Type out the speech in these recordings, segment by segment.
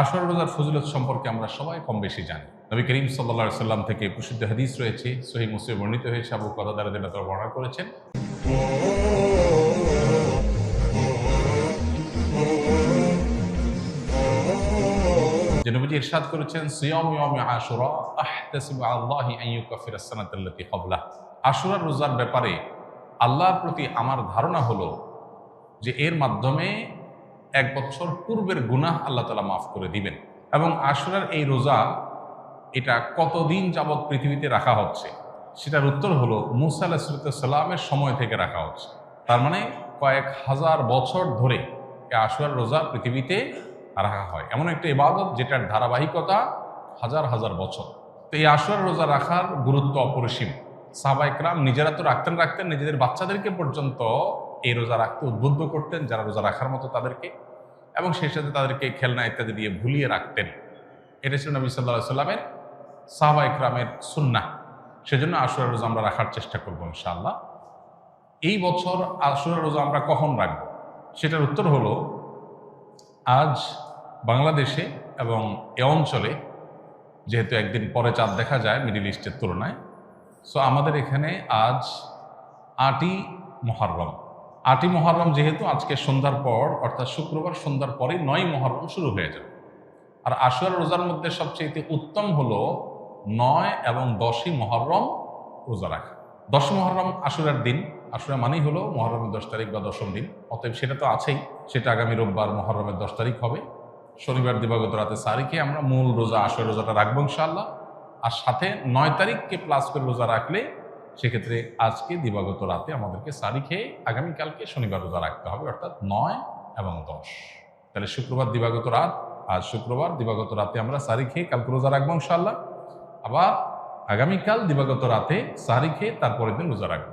আশুরা রোজার ফজিলত সম্পর্কে আমরা সবাই কম বেশি জানি। নবী করিম সাল্লা সাল্লাম থেকে প্রসিদ্ধ হাদিস রয়েছে সহি মুসলিম বর্ণিত হয়েছে, আবু কথা যেটা তারা বর্ণনা করেছেন। যে নবীজি ইরশাদ করেছেন, সিয়াম ইয়াম আশুরা, আহতাসিবু আল্লাহি আন ইউকাফির আস-সানাতাল্লাতী ক্বাবলা আশুরার রোজার ব্যাপারে আল্লাহর প্রতি আমার ধারণা হলো যে এর মাধ্যমে এক বছর পূর্বের গুনাহ আল্লাহ তালা মাফ করে দিবেন। এবং আশুরার এই রোজা, এটা কতদিন যাবৎ পৃথিবীতে রাখা হচ্ছে? সেটার উত্তর হলো মুসা আলাহিসাল্লামের সময় থেকে রাখা হচ্ছে। তার মানে কয়েক হাজার বছর ধরে এই আশুরার রোজা পৃথিবীতে রাখা হয়। এমন একটা ইবাদত যেটার ধারাবাহিকতা হাজার হাজার বছর। তো এই আশুরার রোজা রাখার গুরুত্ব অপরিসীম। সাহবাইকরাম নিজেরা তো রাখতেন রাখতেন, নিজেদের বাচ্চাদেরকে পর্যন্ত এই রোজা রাখতে উদ্বুদ্ধ করতেন, যারা রোজা রাখার মতো তাদেরকে, এবং সেই সাথে তাদেরকে খেলনা ইত্যাদি দিয়ে ভুলিয়ে রাখতেন। এটা ছিল নবী সাল্লাহ সাল্লামের সাহবা ইকরামের সুন্না সেজন্য আশুরা রোজা আমরা রাখার চেষ্টা করব ইনশাআল্লাহ। এই বছর আশুরা রোজা আমরা কখন রাখব? সেটার উত্তর হলো, আজ বাংলাদেশে এবং এ অঞ্চলে, যেহেতু একদিন পরে চাঁদ দেখা যায় মিডিল ইস্টের তুলনায়, সো আমাদের এখানে আজ আটই মহরম আটই মহরম যেহেতু আজকে সন্ধ্যার পর, অর্থাৎ শুক্রবার সন্ধ্যার পরে নয় মহরম শুরু হয়ে যাবে। আর আশুয়ার রোজার মধ্যে সবচেয়ে উত্তম হলো নয় এবং দশই মহরম রোজা রাখা। দশ মহরম আশুরার দিন। আশুরা মানেই হলো মহরমের দশ তারিখ বা দশম দিন। অতএব সেটা তো আছেই। সেটা আগামী রোববার মহরমের দশ তারিখ হবে। শনিবার, দিবাগত রাতে সারিখে আমরা মূল রোজা আশুর রোজাটা রাখব ইনশাআল্লাহ। আর সাথে নয় তারিখকে প্লাস করে রোজা রাখলে সেক্ষেত্রে আজকে, দিবাগত রাতে আমাদেরকে সারি খেয়ে আগামীকালকে শনিবার রোজা রাখতে হবে, অর্থাৎ নয় এবং দশ। তাহলে শুক্রবার দিবাগত রাত, আজ শুক্রবার দিবাগত রাতে আমরা সারি খেয়ে কালকে রোজা রাখব ইনশাল্লাহ আবার আগামীকাল দিবাগত রাতে সারি খেয়ে তারপরের দিন রোজা রাখব।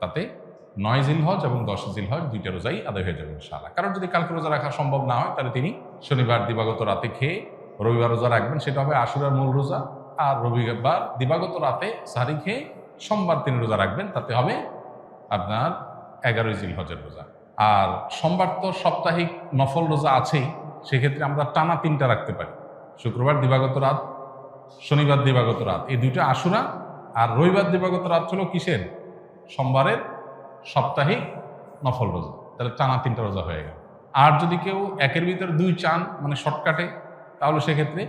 তাতে নয় জিলহজ এবং দশ জিলহজ দুইটা রোজাই আদায় হয়ে যাবে ইনশাআল্লাহ। কারণ যদি কালকে রোজা রাখা সম্ভব না হয়, তাহলে তিনি শনিবার দিবাগত রাতে খেয়ে রবিবার রোজা রাখবেন, সেটা হবে আশুরার মূল রোজা। আর রবিবার দিবাগত রাতে সারি খেয়ে সোমবার তিনি রোজা রাখবেন, তাতে হবে আপনার এগারোই জিল হজের রোজা। আর সোমবার তো সাপ্তাহিক নফল রোজা আছেই, সেক্ষেত্রে আমরা টানা তিনটা রাখতে পারি। শুক্রবার দিবাগত রাত, শনিবার দিবাগত রাত, এই দুইটা আশুরা আর রবিবার দিবাগত রাত হলো কিসের? সোমবারের সাপ্তাহিক নফল রোজা। তাহলে টানা তিনটা রোজা হয়ে গেল। আর যদি কেউ একের ভিতরে দুই চান মানে শর্টকাটে, তাহলে সেক্ষেত্রে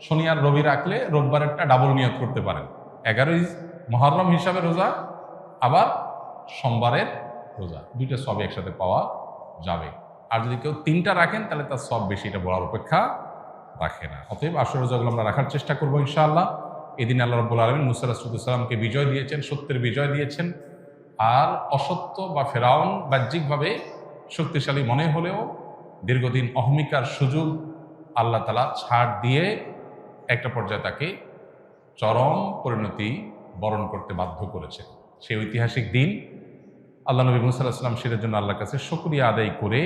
শনি আর রবি রাখলে রোববারেরটা ডাবল নিয়োগ করতে পারেন। এগারোই মহরম হিসাবে রোজা, আবার সোমবারের রোজা। দুইটা সব একসাথে পাওয়া যাবে। আর যদি কেউ তিনটা রাখেন, তাহলে তার সব বেশি এটা বলার অপেক্ষা রাখে না। অতএব আসর রোজাগুলো আমরা রাখার চেষ্টা করব ইনশাআল্লাহ। এদিন আল্লাহ রব্বুল আলমিন মুসা রাসুদুসাল্লামকে বিজয় দিয়েছেন, সত্যের বিজয় দিয়েছেন। আর অসত্য বা ফেরাউন বাহ্যিকভাবে শক্তিশালী মনে হলেও দীর্ঘদিন অহমিকার সুযোগ আল্লাহ তালা ছাড় দিয়ে একটা পর্যায়ে তাকে চরম পরিণতি বরণ করতে বাধ্য করেছে। সেই ঐতিহাসিক দিন আল্লাহ নবী মুসাল্লাহাম সেটার জন্য আল্লাহর কাছে শুক্রিয়া আদায় করে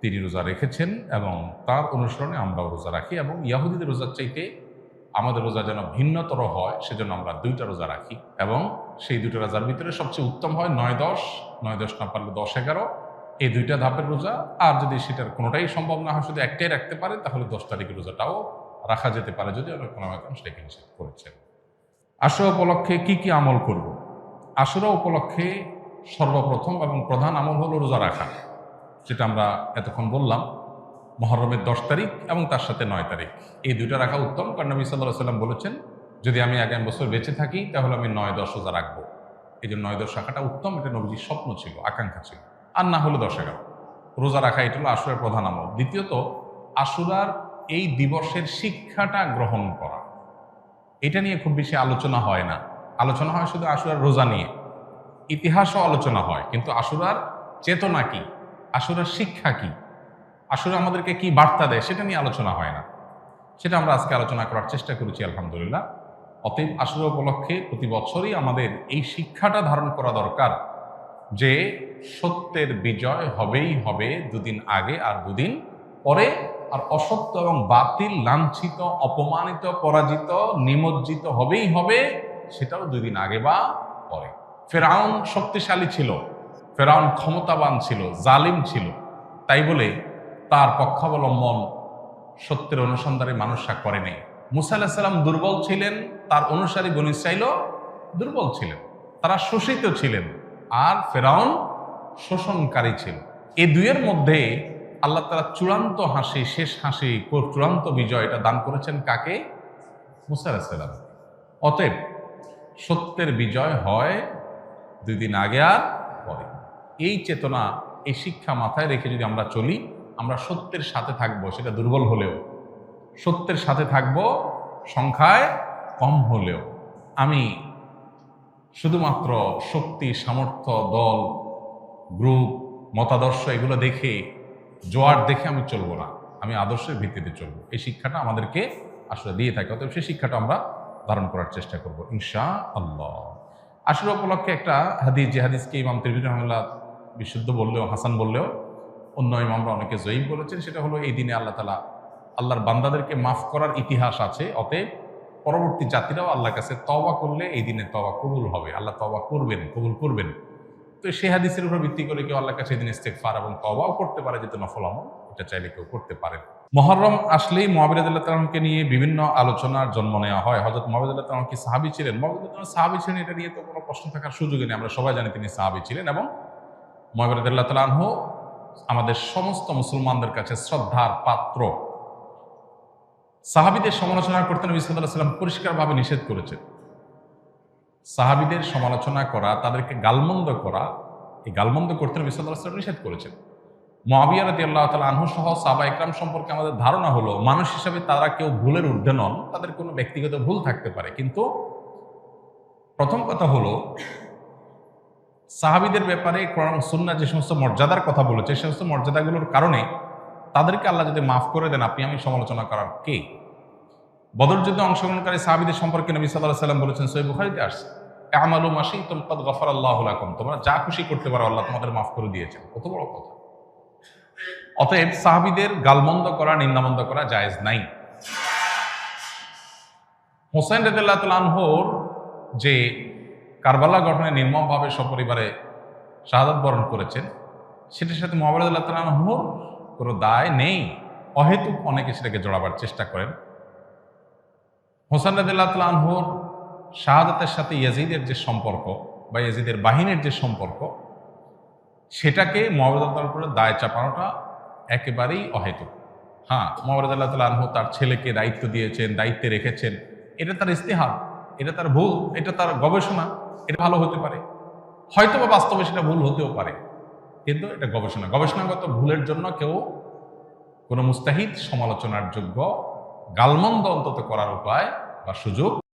তিনি রোজা রেখেছেন এবং তার অনুসরণে আমরাও রোজা রাখি এবং ইয়াহুদিদের রোজার চাইতে আমাদের রোজা যেন ভিন্নতর হয়, সেজন্য আমরা দুইটা রোজা রাখি এবং সেই দুইটা রোজার ভিতরে সবচেয়ে উত্তম হয় নয় দশ নয় দশ না পারলে দশ এগারো। এই দুইটা ধাপের রোজা, আর যদি সেটার কোনোটাই সম্ভব না হয়, শুধু একটাই রাখতে পারে, তাহলে দশ তারিখের রোজাটাও রাখা যেতে পারে, যদি অনেক কোনো সেটাকে নিষেধ করেছেন। আশুরা উপলক্ষে কি কি আমল করব? আশুরা উপলক্ষে সর্বপ্রথম এবং প্রধান আমল হলো রোজা রাখা, যেটা আমরা এতক্ষণ বললাম, মহরমের দশ তারিখ এবং তার সাথে নয় তারিখ। এই দুইটা রাখা উত্তম, কারণ নবী সাল্লাহ সাল্লাম বলেছেন, যদি আমি আগামী বছর বেঁচে থাকি, তাহলে আমি নয় দশ রোজা রাখব। এই জন্য নয় দশ রাখাটা উত্তম, এটা নবীজির স্বপ্ন ছিল, আকাঙ্ক্ষা ছিল। আর না হলে দশ এগারো। রোজা রাখা, এটা হলো আশুরার প্রধান আমল। দ্বিতীয়ত আশুরার এই দিবসের শিক্ষাটা গ্রহণ করা। এটা নিয়ে খুব বেশি আলোচনা হয় না। আলোচনা হয় শুধু আশুরার রোজা নিয়ে। ইতিহাসও আলোচনা হয়, কিন্তু আশুরার চেতনা কি? আশুরার শিক্ষা কি? আসলে আমাদেরকে কি বার্তা দেয় সেটা নিয়ে আলোচনা হয় না। সেটা আমরা আজকে আলোচনা করার চেষ্টা করেছি, আলহামদুলিল্লাহ। অতএব আসলে উপলক্ষে প্রতি বছরই আমাদের এই শিক্ষাটা ধারণ করা দরকার যে সত্যের বিজয় হবেই হবে দুদিন আগে আর দুদিন পরে আর অসত্য এবং বাতিল, লাঞ্ছিত, অপমানিত, পরাজিত, নিমজ্জিত হবেই হবে, সেটাও দুই দিন আগে বা পরে। ফেরাউন শক্তিশালী ছিল। ফেরাউন ক্ষমতাবান ছিল, জালিম ছিল। তাই বলে তার পক্ষাবলম্বন সত্যের অনুসন্ধানে মানুষরা করেনি মুসা আলাহিসাল্লাম দুর্বল ছিলেন, তার অনুসারী বন ইসরাইলও দুর্বল ছিলেন। তারা শোষিত ছিলেন, আর ফেরাউন শোষণকারী ছিল। এই দুইয়ের মধ্যে আল্লাহ তারা চূড়ান্ত হাসি, শেষ হাসি, চূড়ান্ত বিজয় এটা দান করেছেন কাকে? মুসা আলাহিসাল্লাম অতএব সত্যের বিজয় হয় দুই দিন আগে আর পরে। এই চেতনা, এই শিক্ষা মাথায় রেখে যদি আমরা চলি, আমরা সত্যের সাথে থাকব, সেটা দুর্বল হলেও। সত্যের সাথে থাকব, সংখ্যায় কম হলেও। আমি শুধুমাত্র শক্তি, সামর্থ্য, দল, গ্রুপ, মতাদর্শ এগুলো দেখে জোয়ার দেখে আমি চলবো না। আমি আদর্শের ভিত্তিতে চলবো। এই শিক্ষাটা আমাদেরকে আসলে দিয়ে থাকে, অতএব সেই শিক্ষাটা আমরা ধারণ করার চেষ্টা করব ইনশা আল্লাহ আসলে উপলক্ষে একটা হাদিস, যে হাদিসকে ইমাম তিরমিজি রহমুল্লাহ বিশুদ্ধ বললেও, হাসান বললেও, অন্য ইমামরা অনেকে জয়ীব বলেছেন, সেটা হলো এই দিনে আল্লাহ তালা আল্লাহর বান্দাদেরকে মাফ করার ইতিহাস আছে, অতএব পরবর্তী জাতিরাও আল্লাহর কাছে তবা করলে এই দিনে তবা কবুল হবে। আল্লাহ তবা করবেন, কবুল করবেন। তো সে হাদিসের উপর ভিত্তি করে কেউ আল্লাহর কাছে এই দিন ইস্তেকফার এবং তবাও করতে পারে যেহেতু নফল আমল, এটা চাইলে কেউ করতে পারেন মহরম আসলেই মহাবিরাদুল্লাহ তালামকে নিয়ে বিভিন্ন আলোচনার জন্ম নেওয়া হয়। হজরত মহাবিদুল্লাহ তালাম কি সাহাবি ছিলেন? মহাবিদুল্লাহ সাহাবি ছিলেন, এটা নিয়ে তো কোনো প্রশ্ন থাকার সুযোগই নেই। আমরা সবাই জানি তিনি সাহাবি ছিলেন এবং মহাবিরাদুল্লাহ তালাহ আমাদের সমস্ত মুসলমানদের কাছে শ্রদ্ধার পাত্র। সাহাবিদের সমালোচনা করতে নবী সাল্লাহ সাল্লাম পরিষ্কারভাবে নিষেধ করেছেন। সাহাবিদের সমালোচনা করা, তাদেরকে গালমন্দ করা, এই গালমন্দ করতে নবী নিষেধ করেছেন। মহাবিয়া রাতি আল্লাহ তালা আনহু সহ সাবা ইকরাম সম্পর্কে আমাদের ধারণা হলো, মানুষ হিসাবে তারা কেউ ভুলের ঊর্ধ্বে নন, তাদের কোনো ব্যক্তিগত ভুল থাকতে পারে। কিন্তু প্রথম কথা হলো, সাহাবিদের ব্যাপারে কোরআন সুন্না যে সমস্ত মর্যাদার কথা বলেছে, সে সমস্ত মর্যাদাগুলোর কারণে তাদেরকে আল্লাহ যদি মাফ করে দেন, আপনি আমি সমালোচনা করার কে? বদর যুদ্ধে অংশগ্রহণকারী সাহাবিদের সম্পর্কে নবী সাল্লাহ সাল্লাম বলেছেন সই বুখারিতে আসছে। আমালু মাসি তোমকাদ গফর আল্লাহ লাকুম। তোমরা যা খুশি করতে পারো, আল্লাহ তোমাদের মাফ করে দিয়েছেন। কত বড় কথা। অতএব সাহাবিদের গালমন্দ করা, নিন্দামন্দ করা জায়েজ নাই। হোসেন রেদুল্লাহ তালহর যে কারবালা গঠনে নির্মমভাবে সপরিবারে শাহাদত বরণ করেছেন, সেটার সাথে মোহাম্মদুল্লাহ তালহর কোনো দায় নেই। অহেতুক অনেকে সেটাকে জড়াবার চেষ্টা করেন। হোসেন রাদিল্লাহ তালহর শাহাদাতের সাথে ইয়াজিদের যে সম্পর্ক বা ইয়াজিদের বাহিনীর যে সম্পর্ক, সেটাকে মোহাম্মদ উপরে দায় চাপানোটা একেবারেই অহেতুক। হ্যাঁ মোহাম্মদ আল্লাহ তাল আনহু তার ছেলেকে দায়িত্ব দিয়েছেন, দায়িত্বে রেখেছেন। এটা তার ইস্তেহার এটা তার ভুল, এটা তার গবেষণা, এটা ভালো হতে পারে। হয়তো বা বাস্তবে সেটা ভুল হতেও পারে, কিন্তু এটা গবেষণা। গবেষণাগত ভুলের জন্য কেউ কোনো মুস্তাহিদ সমালোচনার যোগ্য গালমন্দ অন্তত করার উপায় বা সুযোগ